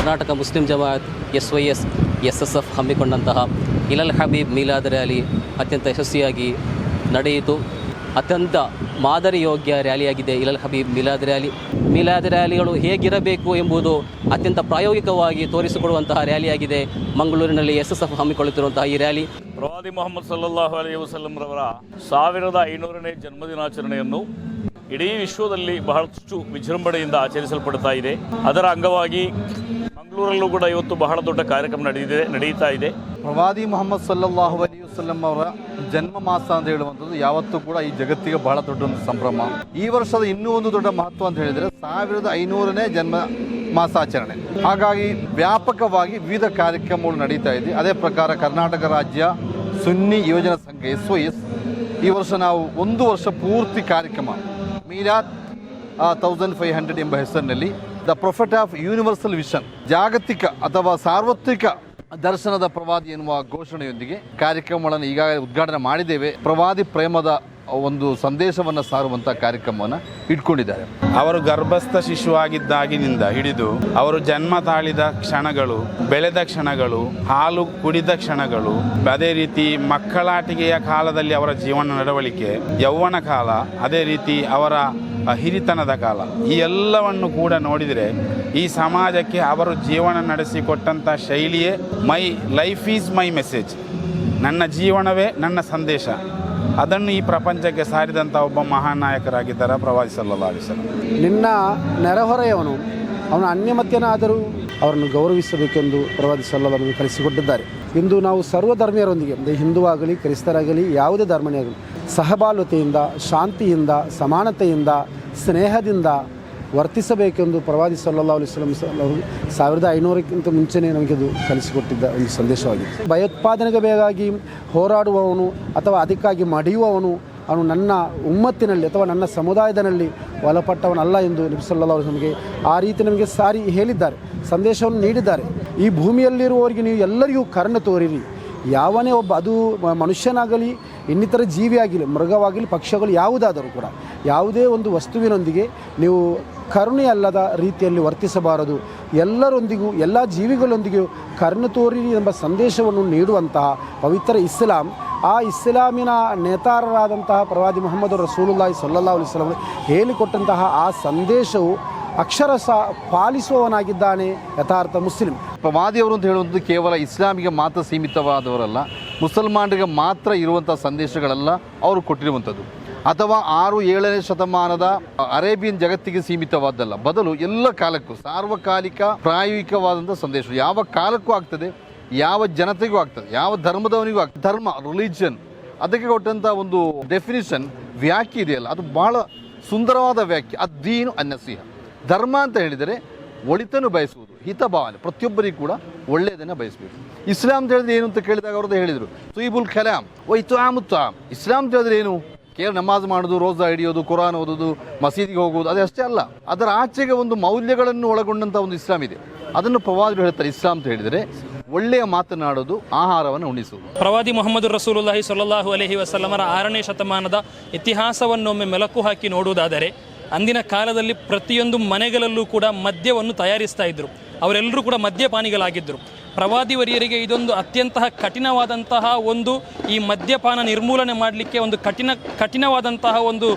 Karnataka Muslim Jamaat S Y S S S F ಹಮ್ಮಿಕೊಂಡಂತಹ ಇಲಲ್ ಹಬೀಬ್ ಮೀಲಾದ್ ರ್ಯಾಲಿ ಅತ್ಯಂತ ಯಶಸ್ವಿಯಾಗಿ ನಡೆಯಿತು. ಅತ್ಯಂತ ಮಾದರಿ ಯೋಗ್ಯ ರ್ಯಾಲಿಯಾಗಿದೆ ಇಲಲ್ ಹಬೀಬ್ ಮಿಲಾದ್ ರ್ಯಾಲಿ. ಮಿಲಾದ್ ರ್ಯಾಲಿಗಳು ಹೇಗಿರಬೇಕು ಎಂಬುದು ಅತ್ಯಂತ ಪ್ರಾಯೋಗಿಕವಾಗಿ ತೋರಿಸಿಕೊಡುವಂತಹ ರ್ಯಾಲಿಯಾಗಿದೆ. ಮಂಗಳೂರಿನಲ್ಲಿ ಎಸ್ ಎಸ್ ಎಫ್ ಹಮ್ಮಿಕೊಳ್ಳುತ್ತಿರುವಂತಹ ಈ ರ್ಯಾಲಿ. ಪ್ರವಾದಿ ಮೊಹಮ್ಮದ್ ಸಲ್ಲಲ್ಲಾಹು ಅಲಿ ವಸಲ್ಲಂರವರ ಸಾವಿರದ ಐನೂರನೇ ಜನ್ಮದಿನಾಚರಣೆಯನ್ನು ಇಡೀ ವಿಶ್ವದಲ್ಲಿ ಬಹಳಷ್ಟು ವಿಜೃಂಭಣೆಯಿಂದ ಆಚರಿಸಲ್ಪಡ್ತಾ ಇದೆ. ಅದರ ಅಂಗವಾಗಿ ಮಂಗಳೂರಲ್ಲೂ ಕೂಡ ಇವತ್ತು ಬಹಳ ದೊಡ್ಡ ಕಾರ್ಯಕ್ರಮ ನಡೆದಿದೆ ನಡೆಯುತ್ತಾ ಇದೆ. ಪ್ರವಾದಿ ಮೊಹಮ್ಮದ್ ಸಲ್ಲಾಹು ಅಲಿ ವಸಲ್ಲಂ ಅವರ ಜನ್ಮ ಮಾಸ ಅಂತ ಹೇಳುವಂಥದ್ದು ಯಾವತ್ತೂ ಕೂಡ ಈ ಜಗತ್ತಿಗೆ ಬಹಳ ದೊಡ್ಡ ಒಂದು ಸಂಭ್ರಮ. ಈ ವರ್ಷದ ಇನ್ನೂ ಒಂದು ದೊಡ್ಡ ಮಹತ್ವ ಅಂತ ಹೇಳಿದರೆ ಸಾವಿರದ ಐನೂರನೇ ಜನ್ಮ ಮಾಸಾಚರಣೆ. ಹಾಗಾಗಿ ವ್ಯಾಪಕವಾಗಿ ವಿವಿಧ ಕಾರ್ಯಕ್ರಮಗಳು ನಡೀತಾ ಇದೆ. ಅದೇ ಪ್ರಕಾರ ಕರ್ನಾಟಕ ರಾಜ್ಯ ಸುನ್ನಿ ಯೋಜನಾ ಸಂಘ ಎಸ್ ಒ ಎಸ್ ಈ ವರ್ಷ ನಾವು ಒಂದು ವರ್ಷ ಪೂರ್ತಿ ಕಾರ್ಯಕ್ರಮ ಮೀರಾತ್ ತೌಸಂಡ್ ಫೈವ್ ಹಂಡ್ರೆಡ್ ಎಂಬ ಹೆಸರಿನಲ್ಲಿ the prophet of universal vision ಜಾಗತಿಕ ಅಥವಾ ಸಾರ್ವತ್ರಿಕ ದರ್ಶನದ ಪ್ರವಾದಿ ಎನ್ನುವ ಘೋಷಣೆಯೊಂದಿಗೆ ಕಾರ್ಯಕ್ರಮಗಳನ್ನು ಈಗಾಗಲೇ ಉದ್ಘಾಟನೆ ಮಾಡಿದ್ದೇವೆ. ಪ್ರವಾದಿ ಪ್ರೇಮದ ಒಂದು ಸಂದೇಶವನ್ನು ಸಾರುವಂಥ ಕಾರ್ಯಕ್ರಮವನ್ನು ಇಟ್ಕೊಂಡಿದ್ದಾರೆ. ಅವರು ಗರ್ಭಸ್ಥ ಶಿಶುವಾಗಿದ್ದಾಗಿನಿಂದ ಹಿಡಿದು ಅವರು ಜನ್ಮ ತಾಳಿದ ಕ್ಷಣಗಳು, ಬೆಳೆದ ಕ್ಷಣಗಳು, ಹಾಲು ಕುಡಿದ ಕ್ಷಣಗಳು, ಅದೇ ರೀತಿ ಮಕ್ಕಳಾಟಿಕೆಯ ಕಾಲದಲ್ಲಿ ಅವರ ಜೀವನ ನಡವಳಿಕೆ, ಯೌವನ ಕಾಲ, ಅದೇ ರೀತಿ ಅವರ ಹಿರಿತನದ ಕಾಲ, ಈ ಎಲ್ಲವನ್ನು ಕೂಡ ನೋಡಿದರೆ ಈ ಸಮಾಜಕ್ಕೆ ಅವರು ಜೀವನ ನಡೆಸಿಕೊಟ್ಟಂಥ ಶೈಲಿಯೇ my life is my message ನನ್ನ ಜೀವನವೇ ನನ್ನ ಸಂದೇಶ. ಅದನ್ನು ಈ ಪ್ರಪಂಚಕ್ಕೆ ಸಾರಿದಂಥ ಒಬ್ಬ ಮಹಾನ್ ನಾಯಕರಾಗಿದ್ದಾರೆ ಪ್ರವಾದಿ ವಸಲ್ಲಂ. ನಿನ್ನ ನೆರೆಹೊರೆಯವನು, ಅವನ ಅನ್ಯಮತ್ಯನಾದರೂ ಅವರನ್ನು ಗೌರವಿಸಬೇಕೆಂದು ಪ್ರವಾದಿ ಸಲ್ಲವನ್ನು ಕಲಿಸಿಕೊಟ್ಟಿದ್ದಾರೆ ಇಂದು ನಾವು ಸರ್ವಧರ್ಮೀಯರೊಂದಿಗೆ, ಅಂದರೆ ಹಿಂದೂ ಆಗಲಿ ಕ್ರಿಸ್ತರಾಗಲಿ, ಯಾವುದೇ ಧರ್ಮನೇ ಆಗಲಿ, ಸಹಬಾಳ್ವತೆಯಿಂದ, ಶಾಂತಿಯಿಂದ, ಸಮಾನತೆಯಿಂದ, ಸ್ನೇಹದಿಂದ ವರ್ತಿಸಬೇಕೆಂದು ಪ್ರವಾದಿ ಸಲ್ಲಾ ಅಲಿಸ್ಲಂ ಅವರು ಸಾವಿರದ ಐನೂರಕ್ಕಿಂತ ಮುಂಚೆನೇ ನಮಗೆ ಅದು ಕಲಿಸಿಕೊಟ್ಟಿದ್ದ ಒಂದು ಸಂದೇಶವಾಗಿತ್ತು. ಭಯೋತ್ಪಾದನೆಗೆ ಬೇಕಾಗಿ ಹೋರಾಡುವವನು ಅಥವಾ ಅದಕ್ಕಾಗಿ ಮಡಿಯುವವನು, ಅವನು ನನ್ನ ಉಮ್ಮತ್ತಿನಲ್ಲಿ ಅಥವಾ ನನ್ನ ಸಮುದಾಯದಲ್ಲಿ ಒಳಪಟ್ಟವನಲ್ಲ ಎಂದು ನಬಿ ಸಲ್ಲಾ ಅವರು ನಮಗೆ ಆ ರೀತಿ ನಮಗೆ ಸಾರಿ ಹೇಳಿದ್ದಾರೆ, ಸಂದೇಶವನ್ನು ನೀಡಿದ್ದಾರೆ. ಈ ಭೂಮಿಯಲ್ಲಿರುವವರಿಗೆ ನೀವು ಎಲ್ಲರಿಗೂ ಕರ್ಣ ತೋರಿರಿ. ಯಾವನೇ ಒಬ್ಬ, ಅದು ಮನುಷ್ಯನಾಗಲಿ, ಇನ್ನಿತರ ಜೀವಿಯಾಗಲಿ, ಮೃಗವಾಗಲಿ ಪಕ್ಷಗಳು ಯಾವುದಾದರೂ ಕೂಡ ಯಾವುದೇ ಒಂದು ವಸ್ತುವಿನೊಂದಿಗೆ ನೀವು ಕರುಣೆ ಅಲ್ಲದ ರೀತಿಯಲ್ಲಿ ವರ್ತಿಸಬಾರದು. ಎಲ್ಲರೊಂದಿಗೂ, ಎಲ್ಲ ಜೀವಿಗಳೊಂದಿಗೂ ಕರುಣೆ ತೋರಿ ಎಂಬ ಸಂದೇಶವನ್ನು ನೀಡುವಂತಹ ಪವಿತ್ರ ಇಸ್ಲಾಂ, ಆ ಇಸ್ಲಾಮಿನ ನೇತಾರರಾದಂತಹ ಪ್ರವಾದಿ ಮೊಹಮ್ಮದ್ ರಸೂಲುಲ್ಲಾಹಿ ಸಲ್ಲಾ ಅಲಿಸ್ಲಾಂ ಹೇಳಿಕೊಟ್ಟಂತಹ ಆ ಸಂದೇಶವು ಅಕ್ಷರಸ ಪಾಲಿಸುವವನಾಗಿದ್ದಾನೆ ಯಥಾರ್ಥ ಮುಸ್ಲಿಂ. ಪ್ರವಾದಿಯವರು ಅಂತ ಹೇಳುವಂಥದ್ದು ಕೇವಲ ಇಸ್ಲಾಮಿಗೆ ಮಾತ್ರ ಸೀಮಿತವಾದವರಲ್ಲ, ಮುಸಲ್ಮಾನರಿಗೆ ಮಾತ್ರ ಇರುವಂಥ ಸಂದೇಶಗಳೆಲ್ಲ ಅವರು ಕೊಟ್ಟಿರುವಂಥದ್ದು. ಅಥವಾ ಆರು ಏಳನೇ ಶತಮಾನದ ಅರೇಬಿಯನ್ ಜಗತ್ತಿಗೆ ಸೀಮಿತವಾದ್ದಲ್ಲ. ಬದಲು ಎಲ್ಲ ಕಾಲಕ್ಕೂ ಸಾರ್ವಕಾಲಿಕ ಪ್ರಾಯೋಗಿಕವಾದಂಥ ಸಂದೇಶ. ಯಾವ ಕಾಲಕ್ಕೂ ಆಗ್ತದೆ, ಯಾವ ಜನತೆಗೂ ಆಗ್ತದೆ, ಯಾವ ಧರ್ಮದವನಿಗೂ ಆಗ್ತದೆ. ಧರ್ಮ ರಿಲಿಜನ್ ಅದಕ್ಕೆ ಕೊಟ್ಟಂಥ ಒಂದು ಡೆಫಿನಿಷನ್ ವ್ಯಾಖ್ಯೆ ಇದೆಯಲ್ಲ. ಅದು ಬಹಳ ಸುಂದರವಾದ ವ್ಯಾಖ್ಯೆ. ಅದ್ದೀನು ಅನ್ನಸಿಹ. ಧರ್ಮ ಅಂತ ಹೇಳಿದರೆ ಒಳಿತನ್ನು ಬಯಸುವುದು, ಹಿತಭಾವನೆ. ಪ್ರತಿಯೊಬ್ಬರಿಗೂ ಕೂಡ ಒಳ್ಳೆಯದನ್ನು ಬಯಸಬೇಕು. ಇಸ್ಲಾಂ ಅಂತ ಹೇಳಿದ್ರೆ ಏನು ಅಂತ ಕೇಳಿದಾಗ ಅವ್ರದ್ದು ಹೇಳಿದರು. ತುಯಿಬುಲ್ ಖಲಾಮ್ ಓ ಇತು ಆಮುತ್ತಾಮ್ ಇಸ್ಲಾಂ ಅಂತ ಹೇಳಿದ್ರೆ ಏನು? ಕೇವಲ ನಮಾಜ್ ಮಾಡೋದು, ರೋಜಾ ಹಿಡಿಯೋದು, ಕುರಾನ್ ಓದೋದು, ಮಸೀದಿಗೆ ಹೋಗೋದು ಅಷ್ಟೇ ಅಲ್ಲ. ಅದರ ಆಚೆಗೆ ಒಂದು ಮೌಲ್ಯಗಳನ್ನು ಒಳಗೊಂಡಂಥ ಒಂದು ಇಸ್ಲಾಂ ಇದೆ. ಅದನ್ನು ಪ್ರವಾದಿಗಳು ಹೇಳ್ತಾರೆ, ಇಸ್ಲಾಂ ಅಂತ ಹೇಳಿದರೆ ಒಳ್ಳೆಯ ಮಾತನಾಡೋದು, ಆಹಾರವನ್ನು ಉಣಿಸುವುದು. ಪ್ರವಾದಿ ಮೊಹಮ್ಮದ್ ರಸೂಲುಲ್ಲಾಹಿ ಸೊಲ್ಲಾಹು ಅಲಹಿ ವಸಲ್ಲಮರ ಆರನೇ ಶತಮಾನದ ಇತಿಹಾಸವನ್ನೊಮ್ಮೆ ಮೆಲಕು ಹಾಕಿ ನೋಡುವುದಾದರೆ, ಅಂದಿನ ಕಾಲದಲ್ಲಿ ಪ್ರತಿಯೊಂದು ಮನೆಗಳಲ್ಲೂ ಕೂಡ ಮದ್ಯವನ್ನು ತಯಾರಿಸ್ತಾ ಇದ್ದರು. ಅವರೆಲ್ಲರೂ ಕೂಡ ಮದ್ಯಪಾನಿಗಳಾಗಿದ್ದರು. ಪ್ರವಾದಿ ವರಿಯರಿಗೆ ಇದೊಂದು ಅತ್ಯಂತ ಕಠಿಣವಾದಂತಹ ಒಂದು ಈ ಮದ್ಯಪಾನ ನಿರ್ಮೂಲನೆ ಮಾಡಲಿಕ್ಕೆ ಒಂದು ಕಠಿಣ, ಕಠಿಣವಾದಂತಹ ಒಂದು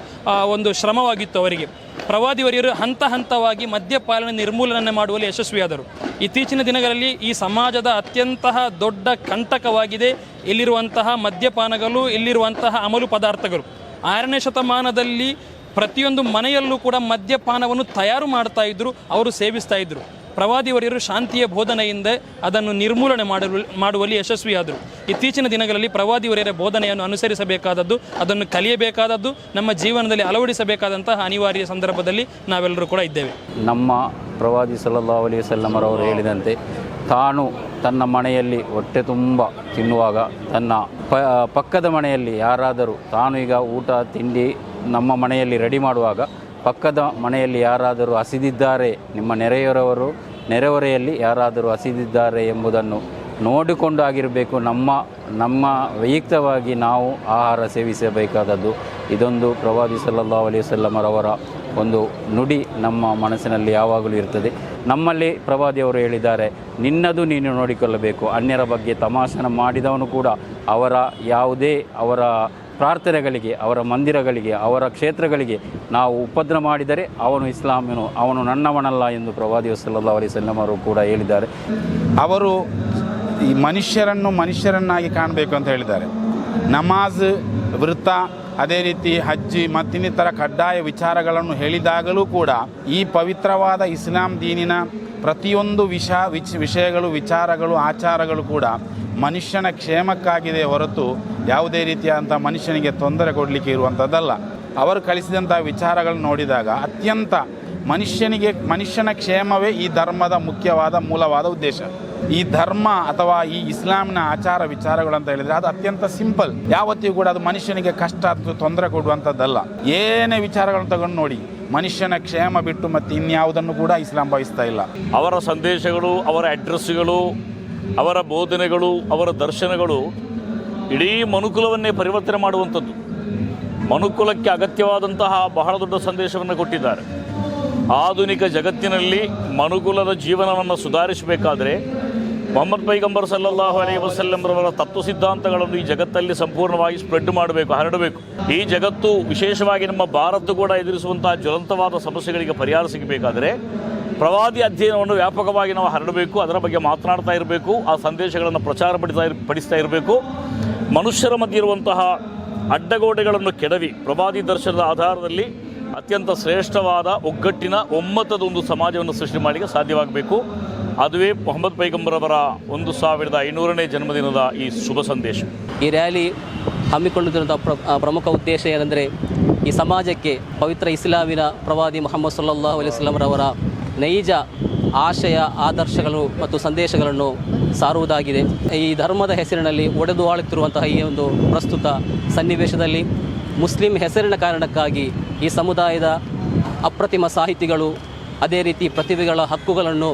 ಒಂದು ಶ್ರಮವಾಗಿತ್ತು ಅವರಿಗೆ. ಪ್ರವಾದಿವರಿಯರು ಹಂತ ಹಂತವಾಗಿ ಮದ್ಯಪಾಲನೆ ನಿರ್ಮೂಲನೆ ಮಾಡುವಲ್ಲಿ ಯಶಸ್ವಿಯಾದರು. ಇತ್ತೀಚಿನ ದಿನಗಳಲ್ಲಿ ಈ ಸಮಾಜದ ಅತ್ಯಂತಹ ದೊಡ್ಡ ಕಂಟಕವಾಗಿದೆ. ಇಲ್ಲಿರುವಂತಹ ಮದ್ಯಪಾನಗಳು, ಇಲ್ಲಿರುವಂತಹ ಅಮಲು ಪದಾರ್ಥಗಳು. ಆರನೇ ಶತಮಾನದಲ್ಲಿ ಪ್ರತಿಯೊಂದು ಮನೆಯಲ್ಲೂ ಕೂಡ ಮದ್ಯಪಾನವನ್ನು ತಯಾರು ಮಾಡ್ತಾ ಇದ್ರು, ಅವರು ಸೇವಿಸ್ತಾ ಇದ್ರು. ಪ್ರವಾದಿವರಿಯರು ಶಾಂತಿಯ ಬೋಧನೆಯಿಂದ ಅದನ್ನು ನಿರ್ಮೂಲನೆ ಮಾಡಲು ಮಾಡುವಲ್ಲಿ ಯಶಸ್ವಿಯಾದರು. ಇತ್ತೀಚಿನ ದಿನಗಳಲ್ಲಿ ಪ್ರವಾದಿವರಿಯರ ಬೋಧನೆಯನ್ನು ಅನುಸರಿಸಬೇಕಾದದ್ದು, ಅದನ್ನು ಕಲಿಯಬೇಕಾದದ್ದು, ನಮ್ಮ ಜೀವನದಲ್ಲಿ ಅಳವಡಿಸಬೇಕಾದಂತಹ ಅನಿವಾರ್ಯ ಸಂದರ್ಭದಲ್ಲಿ ನಾವೆಲ್ಲರೂ ಕೂಡ ಇದ್ದೇವೆ. ನಮ್ಮ ಪ್ರವಾದಿ ಸಲ್ಲಾ ಅಲಿ ವಸಲ್ಲಮರವರು ಹೇಳಿದಂತೆ, ತಾನು ತನ್ನ ಮನೆಯಲ್ಲಿ ಹೊಟ್ಟೆ ತುಂಬ ತಿನ್ನುವಾಗ, ತನ್ನ ಪಕ್ಕದ ಮನೆಯಲ್ಲಿ ಯಾರಾದರೂ ತಾನು ಈಗ ಊಟ, ತಿಂಡಿ ನಮ್ಮ ಮನೆಯಲ್ಲಿ ರೆಡಿ ಮಾಡುವಾಗ ಪಕ್ಕದ ಮನೆಯಲ್ಲಿ ಯಾರಾದರೂ ಹಸಿದಿದ್ದಾರೆ, ನಿಮ್ಮ ನೆರೆಯವರವರು ನೆರೆಹೊರೆಯಲ್ಲಿ ಯಾರಾದರೂ ಹಸಿದಿದ್ದಾರೆ ಎಂಬುದನ್ನು ನೋಡಿಕೊಂಡು ಆಗಿರಬೇಕು. ನಮ್ಮ ನಮ್ಮ ವೈಯಕ್ತವಾಗಿ ನಾವು ಆಹಾರ ಸೇವಿಸಬೇಕಾದದ್ದು ಇದೊಂದು ಪ್ರವಾದಿ ಸಲ್ಲಾ ಅಲಿ ವಸಲ್ಲಮರವರ ಒಂದು ನುಡಿ ನಮ್ಮ ಮನಸ್ಸಿನಲ್ಲಿ ಯಾವಾಗಲೂ ಇರ್ತದೆ. ನಮ್ಮಲ್ಲಿ ಪ್ರವಾದಿಯವರು ಹೇಳಿದ್ದಾರೆ, ನಿನ್ನದು ನೀನು ನೋಡಿಕೊಳ್ಳಬೇಕು. ಅನ್ಯರ ಬಗ್ಗೆ ತಮಾಷಣ ಮಾಡಿದವನು ಕೂಡ ಅವರ ಯಾವುದೇ ಅವರ ಪ್ರಾರ್ಥನೆಗಳಿಗೆ, ಅವರ ಮಂದಿರಗಳಿಗೆ, ಅವರ ಕ್ಷೇತ್ರಗಳಿಗೆ ನಾವು ಉಪದ್ರ ಮಾಡಿದರೆ ಅವನು ಇಸ್ಲಾಮಿನು, ಅವನು ನನ್ನವನಲ್ಲ ಎಂದು ಪ್ರವಾದಿ ಸಲ್ಲಾ ಅಲಿ ಸಲ್ಲಂ ಅವರು ಕೂಡ ಹೇಳಿದ್ದಾರೆ. ಅವರು ಈ ಮನುಷ್ಯರನ್ನು ಮನುಷ್ಯರನ್ನಾಗಿ ಕಾಣಬೇಕು ಅಂತ ಹೇಳಿದ್ದಾರೆ. ನಮಾಜ್, ವೃತ್ತ, ಅದೇ ರೀತಿ ಹಜ್ಜಿ ಮತ್ತಿನ್ನಿತರ ಕಡ್ಡಾಯ ವಿಚಾರಗಳನ್ನು ಹೇಳಿದಾಗಲೂ ಕೂಡ ಈ ಪವಿತ್ರವಾದ ಇಸ್ಲಾಂ ದೀನಿನ ಪ್ರತಿಯೊಂದು ವಿಷ, ವಿಚ್, ವಿಷಯಗಳು, ವಿಚಾರಗಳು, ಆಚಾರಗಳು ಕೂಡ ಮನುಷ್ಯನ ಕ್ಷೇಮಕ್ಕಾಗಿದೆ ಹೊರತು ಯಾವುದೇ ರೀತಿಯಾದಂಥ ಮನುಷ್ಯನಿಗೆ ತೊಂದರೆ ಕೊಡಲಿಕ್ಕೆ ಇರುವಂಥದ್ದಲ್ಲ. ಅವರು ಕಳಿಸಿದಂಥ ವಿಚಾರಗಳನ್ನು ನೋಡಿದಾಗ ಅತ್ಯಂತ ಮನುಷ್ಯನಿಗೆ, ಮನುಷ್ಯನ ಕ್ಷೇಮವೇ ಈ ಧರ್ಮದ ಮುಖ್ಯವಾದ ಮೂಲವಾದ ಉದ್ದೇಶ. ಈ ಧರ್ಮ ಅಥವಾ ಈ ಇಸ್ಲಾಮಿನ ಆಚಾರ ವಿಚಾರಗಳು ಅಂತ ಹೇಳಿದರೆ ಅದು ಅತ್ಯಂತ ಸಿಂಪಲ್. ಯಾವತ್ತಿಗೂ ಕೂಡ ಅದು ಮನುಷ್ಯನಿಗೆ ಕಷ್ಟ ಅಥವಾ ತೊಂದರೆ ಕೊಡುವಂಥದ್ದಲ್ಲ. ಏನೇ ವಿಚಾರಗಳನ್ನು ತಗೊಂಡು ನೋಡಿ, ಮನುಷ್ಯನ ಕ್ಷೇಮ ಬಿಟ್ಟು ಮತ್ತು ಇನ್ಯಾವುದನ್ನು ಕೂಡ ಇಸ್ಲಾಂ ಭಾವಿಸ್ತಾ ಇಲ್ಲ. ಅವರ ಸಂದೇಶಗಳು, ಅವರ ಅಡ್ರೆಸ್ಗಳು, ಅವರ ಬೋಧನೆಗಳು, ಅವರ ದರ್ಶನಗಳು ಇಡೀ ಮನುಕುಲವನ್ನೇ ಪರಿವರ್ತನೆ ಮಾಡುವಂಥದ್ದು. ಮನುಕುಲಕ್ಕೆ ಅಗತ್ಯವಾದಂತಹ ಬಹಳ ದೊಡ್ಡ ಸಂದೇಶವನ್ನು ಕೊಟ್ಟಿದ್ದಾರೆ. ಆಧುನಿಕ ಜಗತ್ತಿನಲ್ಲಿ ಮನುಕುಲದ ಜೀವನವನ್ನು ಸುಧಾರಿಸಬೇಕಾದರೆ ಮೊಹಮ್ಮದ್ ಪೈಗಂಬರ್ ಸಲ್ಲಲ್ಲಾಹು ಅಲೈ ವಸಲ್ಲಂರವರ ತತ್ವ ಸಿದ್ಧಾಂತಗಳನ್ನು ಈ ಜಗತ್ತಲ್ಲಿ ಸಂಪೂರ್ಣವಾಗಿ ಸ್ಪ್ರೆಡ್ ಮಾಡಬೇಕು, ಹರಡಬೇಕು. ಈ ಜಗತ್ತು ವಿಶೇಷವಾಗಿ ನಮ್ಮ ಭಾರತ ಕೂಡ ಎದುರಿಸುವಂತಹ ಜ್ವಲಂತವಾದ ಸಮಸ್ಯೆಗಳಿಗೆ ಪರಿಹಾರ ಸಿಗಬೇಕಾದರೆ ಪ್ರವಾದಿ ಅಧ್ಯಯನವನ್ನು ವ್ಯಾಪಕವಾಗಿ ನಾವು ಹರಡಬೇಕು, ಅದರ ಬಗ್ಗೆ ಮಾತನಾಡ್ತಾ ಇರಬೇಕು, ಆ ಸಂದೇಶಗಳನ್ನು ಪ್ರಚಾರ ಪಡಿತಾ ಇರ್, ಪಡಿಸ್ತಾ ಇರಬೇಕು. ಮನುಷ್ಯರ ಮಧ್ಯೆ ಇರುವಂತಹ ಅಡ್ಡಗೋಡೆಗಳನ್ನು ಕೆಡವಿ, ಪ್ರವಾದಿ ದರ್ಶನದ ಆಧಾರದಲ್ಲಿ ಅತ್ಯಂತ ಶ್ರೇಷ್ಠವಾದ, ಒಗ್ಗಟ್ಟಿನ ಒಮ್ಮತದ ಒಂದು ಸಮಾಜವನ್ನು ಸೃಷ್ಟಿ ಮಾಡಲಿಕ್ಕೆ ಸಾಧ್ಯವಾಗಬೇಕು. ಅದುವೇ ಮೊಹಮ್ಮದ್ ಪೈಗಂಬರವರ ಒಂದು ಸಾವಿರದ ಐನೂರನೇ ಜನ್ಮದಿನದ ಈ ಶುಭ ಸಂದೇಶ. ಈ ರ್ಯಾಲಿ ಹಮ್ಮಿಕೊಳ್ಳುತ್ತಿರುವಂಥ ಪ್ರ ಪ್ರಮುಖ ಉದ್ದೇಶ ಏನೆಂದರೆ, ಈ ಸಮಾಜಕ್ಕೆ ಪವಿತ್ರ ಇಸ್ಲಾಮಿನ ಪ್ರವಾದಿ ಮೊಹಮ್ಮದ್ ಸಲ್ಲಲ್ಲಾಹು ಅಲೈಹಿ ವಸಲ್ಲಂರವರ ನೈಜ ಆಶಯ, ಆದರ್ಶಗಳು ಮತ್ತು ಸಂದೇಶಗಳನ್ನು ಸಾರುವುದಾಗಿದೆ. ಈ ಧರ್ಮದ ಹೆಸರಿನಲ್ಲಿ ಒಡೆದು ಆಳುತ್ತಿರುವಂತಹ ಈ ಒಂದು ಪ್ರಸ್ತುತ ಸನ್ನಿವೇಶದಲ್ಲಿ ಮುಸ್ಲಿಂ ಹೆಸರಿನ ಕಾರಣಕ್ಕಾಗಿ ಈ ಸಮುದಾಯದ ಅಪ್ರತಿಮ ಸಾಹಿತಿಗಳು ಅದೇ ರೀತಿ ಪ್ರತಿಭೆಗಳ ಹಕ್ಕುಗಳನ್ನು,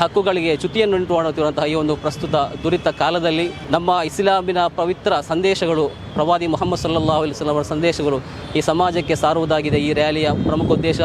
ಹಕ್ಕುಗಳಿಗೆ ಚ್ಯುತಿಯನ್ನುಂಟು ಮಾಡುತ್ತಿರುವಂತಹ ಈ ಒಂದು ಪ್ರಸ್ತುತ ದುರಿತ ಕಾಲದಲ್ಲಿ ನಮ್ಮ ಇಸ್ಲಾಮಿನ ಪವಿತ್ರ ಸಂದೇಶಗಳು, ಪ್ರವಾದಿ ಮೊಹಮ್ಮದ್ ಸಲ್ಲಾ ಅವರ ಸಂದೇಶಗಳು ಈ ಸಮಾಜಕ್ಕೆ ಸಾರುವುದಾಗಿದೆ. ಈ ರ್ಯಾಲಿಯ ಪ್ರಮುಖ ಉದ್ದೇಶ